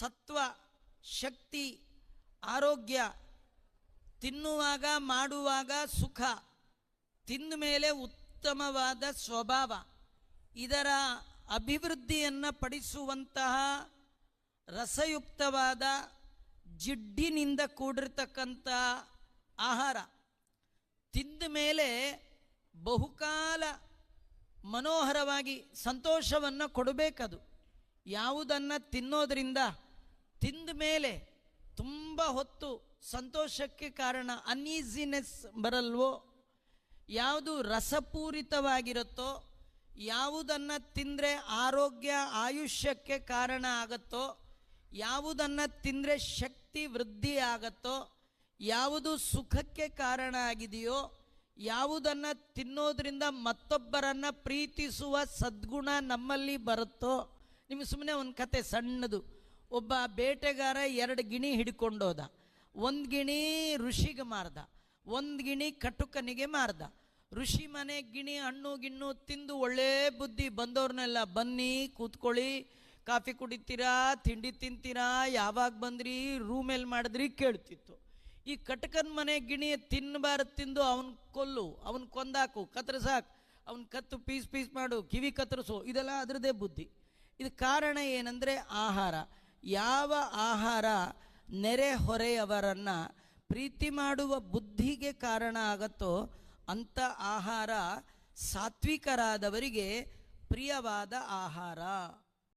ಸತ್ವ, ಶಕ್ತಿ, ಆರೋಗ್ಯ, ತಿನ್ನುವಾಗ, ಮಾಡುವಾಗ ಸುಖ, ತಿಂದ ಮೇಲೆ ಉತ್ತಮವಾದ ಸ್ವಭಾವ. ಇದರ ಅಭಿವೃದ್ಧಿಯನ್ನು ಪಡಿಸುವಂತಹ ರಸಯುಕ್ತವಾದ ಜಿಡ್ಡಿನಿಂದ ಕೂಡಿರ್ತಕ್ಕಂಥ ಆಹಾರ. ತಿಂದ ಮೇಲೆ ಬಹುಕಾಲ ಮನೋಹರವಾಗಿ ಸಂತೋಷವನ್ನು ಕೊಡಬೇಕದು. ಯಾವುದನ್ನು ತಿನ್ನೋದ್ರಿಂದ ತಿಂದ ಮೇಲೆ ತುಂಬ ಹೊತ್ತು ಸಂತೋಷಕ್ಕೆ ಕಾರಣ ಅನ್ಈಸಿನೆಸ್ ಬರಲ್ವೋ? ಯಾವುದು ರಸಪೂರಿತವಾಗಿರುತ್ತೋ? ಯಾವುದನ್ನು ತಿಂದರೆ ಆರೋಗ್ಯ, ಆಯುಷ್ಯಕ್ಕೆ ಕಾರಣ ಆಗುತ್ತೋ? ಯಾವುದನ್ನು ತಿಂದರೆ ಶಕ್ತಿ ವೃದ್ಧಿ ಆಗುತ್ತೋ? ಯಾವುದು ಸುಖಕ್ಕೆ ಕಾರಣ ಆಗಿದೆಯೋ? ಯಾವುದನ್ನು ತಿನ್ನೋದ್ರಿಂದ ಮತ್ತೊಬ್ಬರನ್ನು ಪ್ರೀತಿಸುವ ಸದ್ಗುಣ ನಮ್ಮಲ್ಲಿ ಬರುತ್ತೋ? ನಿಮಗೆ ಸುಮ್ಮನೆ ಒಂದು ಕತೆ ಸಣ್ಣದು. ಒಬ್ಬ ಬೇಟೆಗಾರ ಎರಡು ಗಿಣಿ ಹಿಡ್ಕೊಂಡೋದ. ಒಂದು ಗಿಣಿ ಋಷಿಗೆ ಮಾರ್ದ. ಒಂದು ಗಿಣಿ ಕಟುಕನಿಗೆ ಮಾರ್ದ. ಋಷಿ ಮನೆ ಗಿಣಿ ಹಣ್ಣು ಗಿಣ್ಣು ತಿಂದು ಒಳ್ಳೆ ಬುದ್ಧಿ ಬಂದವ್ರನ್ನೆಲ್ಲ ಬನ್ನಿ, ಕೂತ್ಕೊಳ್ಳಿ. ಕಾಫಿ ಕುಡಿತೀರಾ, ತಿಂಡಿ ತಿಂತೀರಾ, ಯಾವಾಗ ಬಂದ್ರಿ ರೂಮೇಲಿ ಮಾಡಿದ್ರಿ ಕೇಳ್ತಿತ್ತು. ಈ ಕಟಕನ್ ಮನೆ ಗಿಣಿ ತಿನ್ನಬಾರ್ದು ತಿಂದು ಅವನ ಕೊಲ್ಲು, ಅವನ ಕೊಂದಾಕು ಕತ್ತರಿಸಾಕ್ ಅವನ ಕತ್ತು ಪೀಸ್ ಪೀಸ್ ಮಾಡು, ಕಿವಿ ಕತ್ತರಿಸು ಇದೆಲ್ಲ ಅದರದೇ ಬುದ್ಧಿ. ಇದು ಕಾರಣ ಏನಂದರೆ ಆಹಾರ. ಯಾವ ಆಹಾರ ನೆರೆಹೊರೆಯವರನ್ನು ಪ್ರೀತಿ ಮಾಡುವ ಬುದ್ಧಿಗೆ ಕಾರಣ ಆಗತ್ತೋ ಅಂಥ ಆಹಾರ ಸಾತ್ವಿಕರಾದವರಿಗೆ ಪ್ರಿಯವಾದ ಆಹಾರ.